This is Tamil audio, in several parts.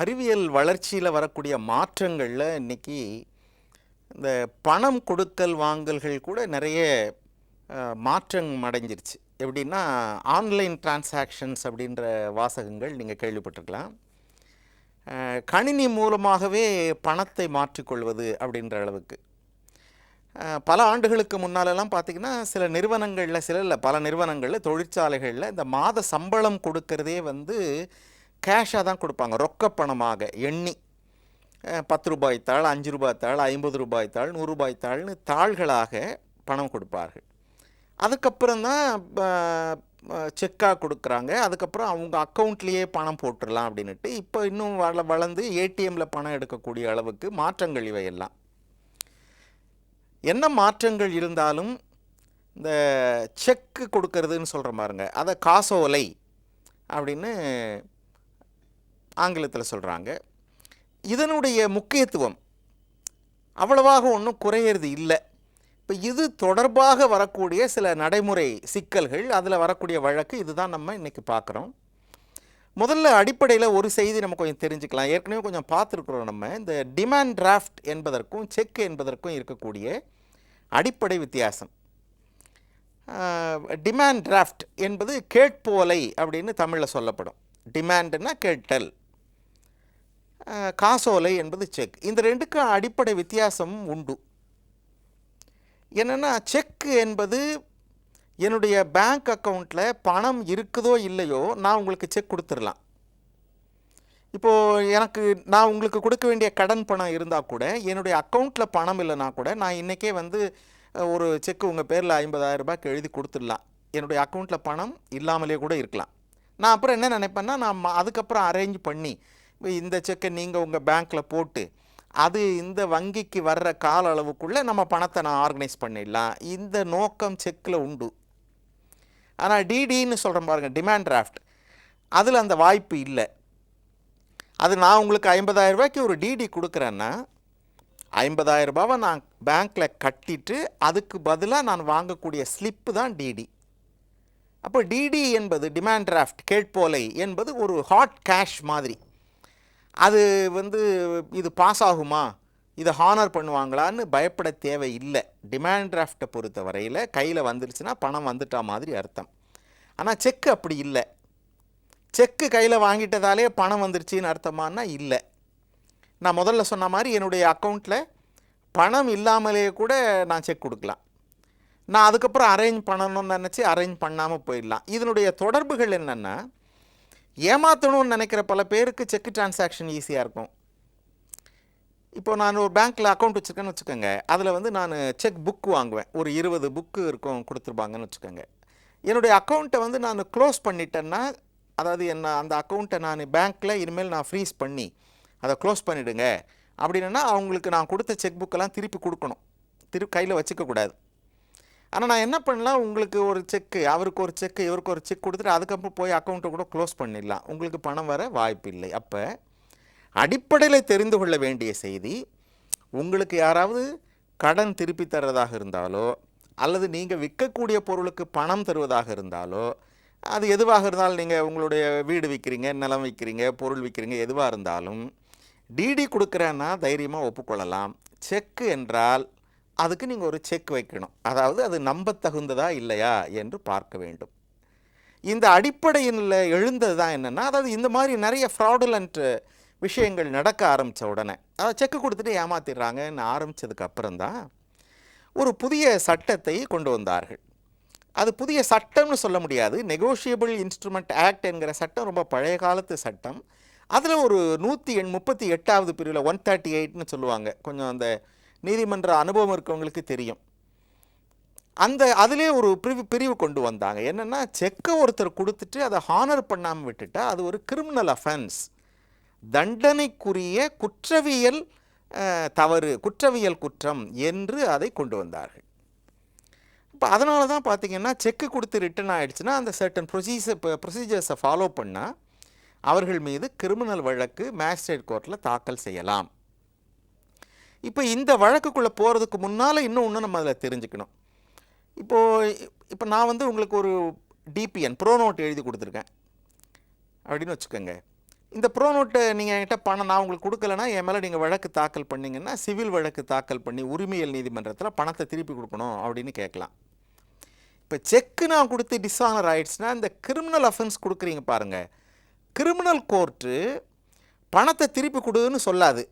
அறிவியல் வளர்ச்சியில் வரக்கூடிய மாற்றங்களில் இன்னைக்கு இந்த பணம் கொடுக்கல் வாங்கல்கள் கூட நிறைய மாற்றம் அடைஞ்சிருச்சு. எப்படின்னா ஆன்லைன் டிரான்சாக்ஷன்ஸ் அப்படின்ற வாசகங்கள் நீங்கள் கேள்விப்பட்டிருக்கலாம். கணினி மூலமாகவே பணத்தை மாற்றிக்கொள்வது அப்படின்ற அளவுக்கு. பல ஆண்டுகளுக்கு முன்னாலெல்லாம் பார்த்தீங்கன்னா சில நிறுவனங்களில் சில இல்லை பல நிறுவனங்களில் தொழிற்சாலைகளில் இந்த மாத சம்பளம் கொடுக்கறதே வந்து கேஷாக தான் கொடுப்பாங்க. ரொக்க பணமாக எண்ணி. பத்து ரூபாய் தாள் அஞ்சு ரூபாய் தாள் ஐம்பது ரூபாய் தாள் நூறு ரூபாய் தாள்னு தாள்களாக பணம் கொடுப்பார்கள். அதுக்கப்புறம் தான் செக்காக கொடுக்குறாங்க. அதுக்கப்புறம் அவங்க அக்கௌண்ட்லேயே பணம் போட்டுடலாம் அப்படின்ட்டு இப்போ இன்னும் வள வளர்ந்து ஏடிஎம்மில் பணம் எடுக்கக்கூடிய அளவுக்கு மாற்றங்கள் இவையெல்லாம். என்ன மாற்றங்கள் இருந்தாலும் இந்த செக்கு கொடுக்கறதுன்னு சொல்கிற பாருங்க. அதை காசோலை அப்படின்னு ஆங்கிலத்தில் சொல்கிறாங்க இதனுடைய முக்கியத்துவம் அவ்வளவாக ஒன்றும் குறையிறது இல்லை. இப்போ இது தொடர்பாக வரக்கூடிய சில நடைமுறை சிக்கல்கள் அதில் வரக்கூடிய வழக்கு இதுதான் நம்ம இன்றைக்கி பார்க்குறோம் முதல்ல அடிப்படையில் ஒரு செய்தி நம்ம கொஞ்சம் தெரிஞ்சுக்கலாம். ஏற்கனவே கொஞ்சம் பார்த்துருக்குறோம் நம்ம. இந்த டிமாண்ட் டிராஃப்ட் என்பதற்கும் செக் என்பதற்கும் இருக்கக்கூடிய அடிப்படை வித்தியாசம். டிமாண்ட் டிராஃப்ட் என்பது கேட்போலை அப்படின்னு தமிழில் சொல்லப்படும். டிமாண்டுன்னா கேட்டல். காசோலை என்பது செக். இந்த ரெண்டுக்கும் அடிப்படை வித்தியாசம் உண்டு. என்னென்னா செக் என்பது என்னுடைய பேங்க் அக்கௌண்ட்டில் பணம் இருக்குதோ இல்லையோ நான் உங்களுக்கு செக் கொடுத்துடலாம். இப்போது எனக்கு நான் உங்களுக்கு கொடுக்க வேண்டிய கடன் பணம் இருந்தால் கூட என்னுடைய அக்கௌண்ட்டில் பணம் இல்லைனா கூட நான் இன்றைக்கே வந்து ஒரு செக் உங்கள் பேரில் ஐம்பதாயிரம் ரூபாய்க்கு எழுதி கொடுத்துடலாம். என்னுடைய அக்கௌண்ட்டில் பணம் இல்லாமலே கூட இருக்கலாம். நான் அப்புறம் என்ன நினைப்பேன்னா நான் அதுக்கப்புறம் அரேஞ்ச் பண்ணி இந்த செக்கை நீங்கள் உங்கள் பேங்க்கில் போட்டு அது இந்த வங்கிக்கு வர்ற கால அளவுக்குள்ளே நம்ம பணத்தை நான் ஆர்கனைஸ் பண்ணிடலாம். இந்த நோக்கம் செக்கில் உண்டு. ஆனால் டிடின்னு சொல்கிறேன் பாருங்கள் டிமாண்ட் டிராஃப்ட் அதில் அந்த வாய்ப்பு இல்லை. அது நான் உங்களுக்கு 50000 ரூபாய்க்கு ஒரு டிடி கொடுக்குறேன்னா 50000 ரூபாவை நான் பேங்க்கில் கட்டிட்டு அதுக்கு பதிலாக நான் வாங்கக்கூடிய ஸ்லிப்பு தான் டிடி அப்போ டிடி என்பது டிமாண்ட் டிராஃப்ட் கேட்போலை என்பது ஒரு ஹாட் கேஷ் மாதிரி. அது வந்து இது பாஸ் ஆகுமா? இதை ஹானர் பண்ணுவாங்களான்னு பயப்பட தேவை இல்லை டிமாண்ட் டிராஃப்டை பொறுத்த வரையில் கையில் வந்துருச்சுன்னா பணம் வந்துட்டா மாதிரி அர்த்தம். ஆனால் செக்கு அப்படி இல்லை. செக்கு கையில் வாங்கிட்டதாலே பணம் வந்துருச்சுன்னு அர்த்தமானா இல்லை. நான் முதல்ல சொன்ன மாதிரி என்னுடைய அக்கௌண்ட்டில் பணம் இல்லாமலேயே கூட நான் செக் கொடுக்கலாம். நான் அதுக்கப்புறம் அரேஞ்ச் பண்ணணும்னு நினச்சி அரேஞ்ச் பண்ணாமல் போயிடலாம். இதனுடைய தொடர்புகள் என்னென்னா ஏமாற்றணும்னு நினைக்கிற பல பேருக்கு செக் டிரான்சாக்ஷன் ஈஸியாக இருக்கும். இப்போ நான் ஒரு பேங்க்கில் அக்கௌண்ட் வச்சுருக்கேன்னு வச்சுக்கோங்க. அதில் வந்து நான் செக் புக் வாங்குவேன். ஒரு இருபது புக்கு இருக்கும் கொடுத்துருப்பாங்கன்னு வச்சுக்கோங்க. என்னுடைய அக்கௌண்ட்டை வந்து நான் க்ளோஸ் பண்ணிட்டேன்னா அதாவது என்ன அந்த அக்கௌண்ட்டை நான் பேங்க்கில் இனிமேல் நான் ஃப்ரீஸ் பண்ணி அதை க்ளோஸ் பண்ணிவிடுங்க அப்படின்னா அவங்களுக்கு நான் கொடுத்த செக் புக்கெல்லாம் திருப்பி கொடுக்கணும். திரு கையில் வச்சுக்கக்கூடாது. ஆனால் நான் என்ன பண்ணலாம் உங்களுக்கு ஒரு செக்கு அவருக்கு ஒரு செக்கு இவருக்கு ஒரு செக் கொடுத்துட்டு அதுக்கப்புறம் போய் அக்கௌண்ட்டை கூட க்ளோஸ் பண்ணிடலாம். உங்களுக்கு பணம் வர வாய்ப்பு இல்லை. அப்போ அடிப்படையில் தெரிந்து கொள்ள வேண்டிய செய்தி உங்களுக்கு யாராவது கடன் திருப்பி தர்றதாக இருந்தாலோ அல்லது நீங்கள் விற்கக்கூடிய பொருளுக்கு பணம் தருவதாக இருந்தாலோ அது எதுவாக இருந்தாலும் நீங்கள் உங்களுடைய வீடு விற்கிறீங்க நிலம் விற்கிறீங்க பொருள் விற்கிறீங்க எதுவாக இருந்தாலும் டிடி கொடுக்குறேன்னா தைரியமாக ஒப்புக்கொள்ளலாம். செக்கு என்றால் அதுக்கு நீங்கள் ஒரு செக் வைக்கணும். அதாவது அது நம்பத்தகுந்ததா இல்லையா என்று பார்க்க வேண்டும். இந்த அடிப்படையில் எழுந்தது தான் என்னென்னா அதாவது இந்த மாதிரி நிறைய ஃப்ராடுலண்ட் விஷயங்கள் நடக்க ஆரம்பித்த உடனே அதாவது செக்கு கொடுத்துட்டு ஏமாத்திடுறாங்கன்னு ஆரம்பித்ததுக்கு அப்புறம்தான் ஒரு புதிய சட்டத்தை கொண்டு வந்தார்கள். அது புதிய சட்டம்னு சொல்ல முடியாது. நெகோஷியபிள் இன்ஸ்ட்ருமெண்ட் ஆக்ட் என்கிற சட்டம் ரொம்ப பழைய காலத்து சட்டம். அதில் ஒரு நூற்றி எண் முப்பத்தி எட்டாவது பிரிவில் ஒன் தேர்ட்டி எயிட்னு சொல்லுவாங்க. கொஞ்சம் அந்த நீதிமன்ற அனுபவம் இருக்கவங்களுக்கு தெரியும். அந்த அதிலே ஒரு பிரிவு பிரிவு கொண்டு வந்தாங்க. என்னென்னா செக்கை ஒருத்தர் கொடுத்துட்டு அதை ஹானர் பண்ணாமல் விட்டுட்டா அது ஒரு கிரிமினல் அஃபென்ஸ் தண்டனைக்குரிய குற்றவியல் தவறு குற்றவியல் குற்றம் என்று அதை கொண்டு வந்தார்கள். இப்போ அதனால தான் பார்த்தீங்கன்னா செக்கு கொடுத்து ரிட்டர்ன் ஆகிடுச்சுன்னா அந்த சர்டன் ப்ரொசீஜர் ப்ரொசீஜர்ஸை ஃபாலோ பண்ணால் அவர்கள் மீது கிரிமினல் வழக்கு மேஜிஸ்ட்ரேட் கோர்ட்டில் தாக்கல் செய்யலாம். இப்போ இந்த வழக்குக்குள்ளே போகிறதுக்கு முன்னால் இன்னும் ஒன்று நம்ம அதில் தெரிஞ்சுக்கணும். இப்போது இப்போ நான் வந்து உங்களுக்கு ஒரு டிபிஎன் ப்ரோ நோட் எழுதி கொடுத்துருக்கேன். அப்படின்னு வச்சுக்கோங்க. இந்த ப்ரோ நோட்டை நீங்கள் என்கிட்ட பணம் நான் உங்களுக்கு கொடுக்கலனா என் மேலே நீங்கள் வழக்கு தாக்கல் பண்ணிங்கன்னா சிவில் வழக்கு தாக்கல் பண்ணி உரிமையல் நீதிமன்றத்தில் பணத்தை திருப்பி கொடுக்கணும் அப்படின்னு கேட்கலாம். இப்போ செக்கு நான் கொடுத்து டிஸானர் ஆயிடுச்சுன்னா இந்த கிரிமினல் அஃபென்ஸ் கொடுக்குறீங்க பாருங்கள் கிரிமினல் கோர்ட்டு பணத்தை திருப்பி கொடுன்னு சொல்லாது.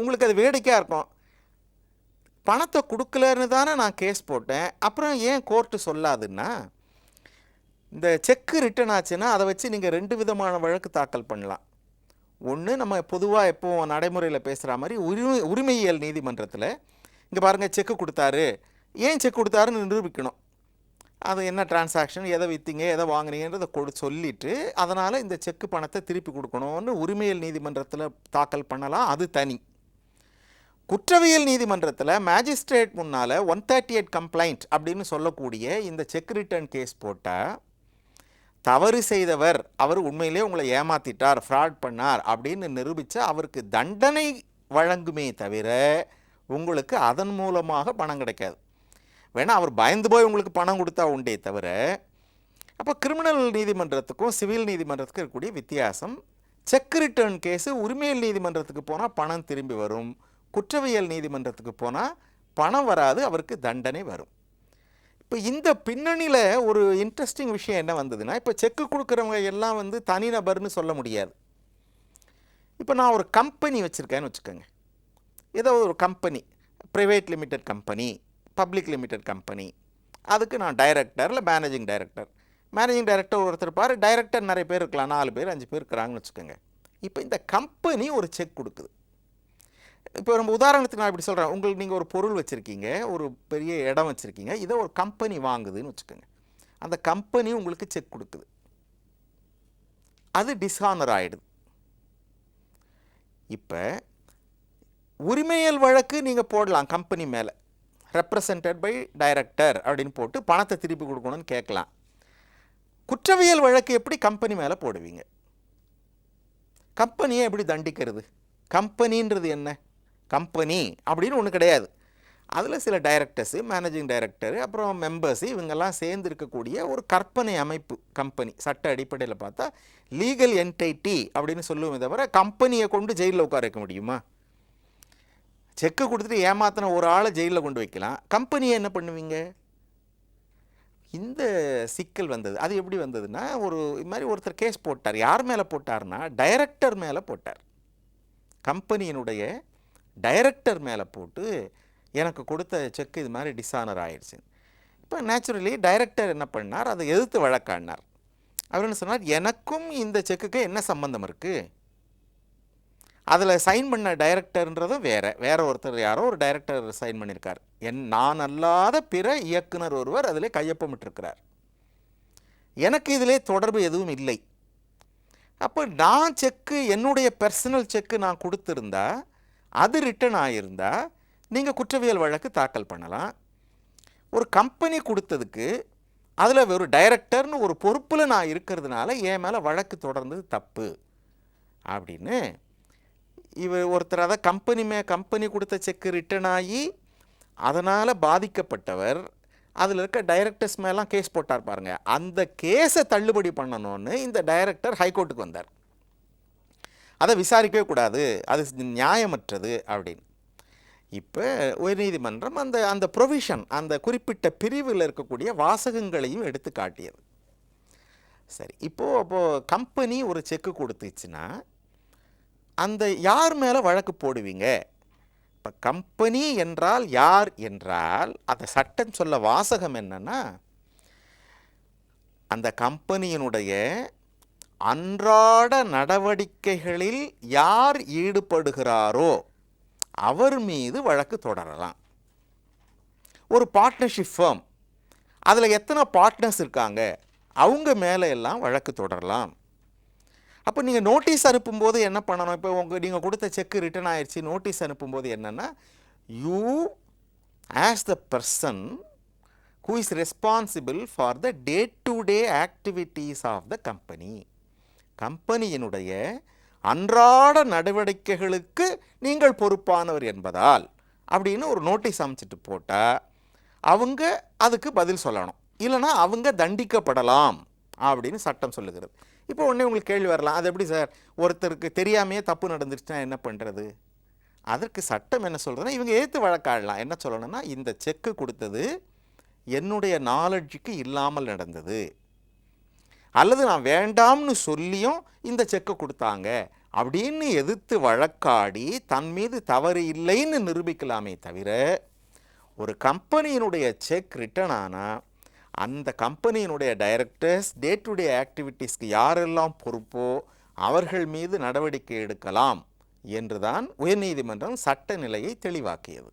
உங்களுக்கு அது வேடிக்கையாக இருக்கும். பணத்தை கொடுக்கலன்னு தானே நான் கேஸ் போட்டேன். அப்புறம் ஏன் கோர்ட்டு சொல்லாதுன்னா இந்த செக்கு ரிட்டர்ன் ஆச்சுன்னா அதை வச்சு நீங்கள் ரெண்டு விதமான வழக்கு தாக்கல் பண்ணலாம். ஒன்று நம்ம பொதுவாக எப்போ நடைமுறையில் பேசுகிற மாதிரி உரிமை உரிமையியல் நீதிமன்றத்தில் இங்கே பாருங்கள் செக்கு கொடுத்தாரு. ஏன் செக் கொடுத்தாருன்னு நிரூபிக்கணும். அது என்ன டிரான்சாக்ஷன் எதை விற்றீங்க எதை வாங்குனீங்கன்றதை கொடு சொல்லிவிட்டு அதனால் இந்த செக்கு பணத்தை திருப்பி கொடுக்கணும்னு உரிமையல் நீதிமன்றத்தில் தாக்கல் பண்ணலாம். அது தனி. குற்றவியல் நீதிமன்றத்தில் மேஜிஸ்ட்ரேட் முன்னால் ஒன் தேர்ட்டி எயிட் கம்ப்ளைண்ட் அப்படின்னு சொல்லக்கூடிய இந்த செக் ரிட்டர்ன் கேஸ் போட்டால் தவறு செய்தவர் அவர் உண்மையிலே உங்களை ஏமாத்திட்டார் ஃப்ராட் பண்ணார் அப்படின்னு நிரூபித்து அவருக்கு தண்டனை வழங்குமே தவிர உங்களுக்கு அதன் மூலமாக பணம் கிடைக்காது. வேணா அவர் பயந்து போய் உங்களுக்கு பணம் கொடுத்தா உண்டே தவிர அப்போ கிரிமினல் நீதிமன்றத்துக்கும் சிவில் நீதிமன்றத்துக்கும் இருக்கக்கூடிய வித்தியாசம் செக் ரிட்டர்ன் கேஸு உரிமையல் நீதிமன்றத்துக்கு போனால் பணம் திரும்பி வரும். குற்றவியல் நீதிமன்றத்துக்கு போனால் பணம் வராது அவருக்கு தண்டனை வரும். இப்போ இந்த பின்னணியில் ஒரு இன்ட்ரெஸ்டிங் விஷயம் என்ன வந்ததுன்னா இப்போ செக்கு கொடுக்குறவங்க எல்லாம் வந்து தனிநபர்னு சொல்ல முடியாது. இப்போ நான் ஒரு கம்பெனி வச்சுருக்கேன்னு வச்சுக்கோங்க. ஏதோ ஒரு company private limited company public limited company அதுக்கு நான் டைரக்டர் இல்லை மேனேஜிங் டைரக்டர் மேனேஜிங் டைரக்டர் ஒருத்தர் பாரு டைரக்டர் நிறைய பேர் இருக்கலாம் நாலு பேர் அஞ்சு பேர் இருக்கிறாங்கன்னு வச்சுக்கோங்க. இப்போ இந்த கம்பெனி ஒரு செக் கொடுக்குது. இப்போ நம்ம உதாரணத்துக்கு நான் இப்படி சொல்கிறேன் உங்களுக்கு நீங்கள் ஒரு பொருள் வச்சுருக்கீங்க ஒரு பெரிய இடம் வச்சுருக்கீங்க. இதை ஒரு கம்பெனி வாங்குதுன்னு வச்சுக்கோங்க. அந்த கம்பெனி உங்களுக்கு செக் கொடுக்குது. அது டிஸ்ஹானர் ஆகிடுது இப்போ உரிமையல் வழக்கு நீங்கள் போடலாம் கம்பெனி மேலே. ரெப்ரசன்டட் பை டைரக்டர் அப்படின்னு போட்டு பணத்தை திருப்பி கொடுக்கணும்னு கேட்கலாம். குற்றவியல் வழக்கு எப்படி கம்பெனி மேலே போடுவீங்க? கம்பெனியை எப்படி தண்டிக்கிறது? கம்பெனின்றது என்ன? கம்பெனி அப்படின்னு ஒன்று கிடையாது. அதில் சில டைரக்டர்ஸு மேனேஜிங் டைரக்டர் அப்புறம் மெம்பர்ஸு இவங்கெல்லாம் சேர்ந்து இருக்கக்கூடிய ஒரு கற்பனை அமைப்பு கம்பெனி சட்ட அடிப்படையில் பார்த்தா லீகல் என்டைட்டி அப்படின்னு சொல்லுவோமே தவிர கம்பெனியை கொண்டு ஜெயிலில் உட்கார வைக்க முடியுமா? செக்கு கொடுத்துட்டு ஏமாத்தின ஒரு ஆளை ஜெயிலில் கொண்டு வைக்கலாம். கம்பெனியை என்ன பண்ணுவீங்க? இந்த சிக்கல் வந்தது. அது எப்படி வந்ததுன்னா ஒரு இது மாதிரி ஒருத்தர் கேஸ் போட்டார். யார் மேலே போட்டார்னா டைரக்டர் மேலே போட்டார். கம்பெனியினுடைய டைரக்டர் மேலே போட்டு எனக்கு கொடுத்த செக் இது மாதிரி டிஸானர் ஆயிடுச்சு. இப்போ நேச்சுரலி டைரக்டர் என்ன பண்ணார்? அதை எதிர்த்து வழக்காடினார். அவர் என்ன சொன்னார்? எனக்கும் இந்த செக்குக்கு என்ன சம்மந்தம் இருக்குது அதில் சைன் பண்ண டைரக்டர்ன்றதும் வேறு. வேற ஒருத்தர் யாரோ ஒரு டைரக்டர் சைன் பண்ணியிருக்கார் என் நான் அல்லாத பிற இயக்குனர் ஒருவர் அதில் கையொப்பமிட்டிருக்கிறார். எனக்கு இதிலே தொடர்பு எதுவும் இல்லை. அப்போ நான் செக்கு என்னுடைய பர்சனல் செக்கு நான் கொடுத்துருந்தா அது ரிட்டர்ன் ஆகியிருந்தால் நீங்கள் குற்றவியல் வழக்கு தாக்கல் பண்ணலாம். ஒரு கம்பெனி கொடுத்ததுக்கு அதில் ஒரு டைரக்டர்னு ஒரு பொறுப்பில் நான் இருக்கிறதுனால என் மேலே வழக்கு தொடர்ந்தது தப்பு. அப்படின்னு இவர் ஒருத்தர் அதை கம்பெனி மே கம்பெனி கொடுத்த செக்கு ரிட்டர்ன் ஆகி அதனால் பாதிக்கப்பட்டவர் அதில் இருக்க டைரக்டர்ஸ் மேலாம் கேஸ் போட்டார் பாருங்கள் அந்த கேஸை தள்ளுபடி பண்ணணும்னு இந்த டைரக்டர் ஹைகோர்ட்டுக்கு வந்தார். அதை விசாரிக்கவே கூடாது. அது நியாயமற்றது அப்படின்னு. இப்போ உயர்நீதிமன்றம் அந்த அந்த ப்ரொவிஷன் அந்த குறிப்பிட்ட பிரிவில் இருக்கக்கூடிய வாசகங்களையும் எடுத்து காட்டியது. சரி இப்போது அப்போது கம்பெனி ஒரு செக்கு கொடுத்துச்சுன்னா அந்த யார் மேலே வழக்கு போடுவீங்க? இப்போ கம்பெனி என்றால் யார் என்றால் அந்த சட்டம் சொல்ல வாசகம் என்னென்னா அந்த கம்பெனியினுடைய அன்றாட நடவடிக்கைகளில் யார் ஈடுபடுகிறாரோ அவர் மீது வழக்கு தொடரலாம். ஒரு பார்ட்னர்ஷிப் ஃபேம் அதில் எத்தனை பார்ட்னர்ஸ் இருக்காங்க அவங்க மேலே எல்லாம் வழக்கு தொடரலாம். அப்போ நீங்கள் நோட்டீஸ் அனுப்பும்போது என்ன பண்ணணும்? இப்போ உங்கள் நீங்கள் கொடுத்த செக்கு ரிட்டர்ன் ஆயிடுச்சு நோட்டீஸ் அனுப்பும்போது என்னென்னா you as the person who is responsible for the day to day activities of the company கம்பெனியினுடைய அன்றாட நடவடிக்கைகளுக்கு நீங்கள் பொறுப்பானவர் என்பதால் அப்படின்னு ஒரு நோட்டீஸ் அமைச்சிட்டு போட்டால் அவங்க அதுக்கு பதில் சொல்லணும். இல்லைனா அவங்க தண்டிக்கப்படலாம் அப்படின்னு சட்டம் சொல்லுகிறது. இப்போ உடனே உங்களுக்கு கேள்வி வரலாம். அது எப்படி சார்? ஒருத்தருக்கு தெரியாமையே தப்பு நடந்துருச்சுன்னா என்ன பண்ணுறது அதற்கு சட்டம் என்ன சொல்கிறதுனா இவங்க ஏற்று வழக்காடலாம். என்ன சொல்லணும்னா இந்த செக்கு கொடுத்தது என்னுடைய நாலெட்ஜுக்கு இல்லாமல் நடந்தது. அல்லது நான் வேண்டாம்னு சொல்லியும் இந்த செக்கை கொடுத்தாங்க அப்படின்னு எதிர்த்து வழக்காடி தன் மீது தவறு இல்லைன்னு நிரூபிக்கலாமே தவிர ஒரு கம்பெனியினுடைய செக் ரிட்டர்ன் ஆனால் அந்த கம்பெனியினுடைய டைரக்டர்ஸ் டே டு டே ஆக்டிவிட்டீஸ்க்கு யாரெல்லாம் பொறுப்போ அவர்கள் மீது நடவடிக்கை எடுக்கலாம் என்றுதான் உயர்நீதிமன்றம் சட்ட நிலையை தெளிவாக்கியது.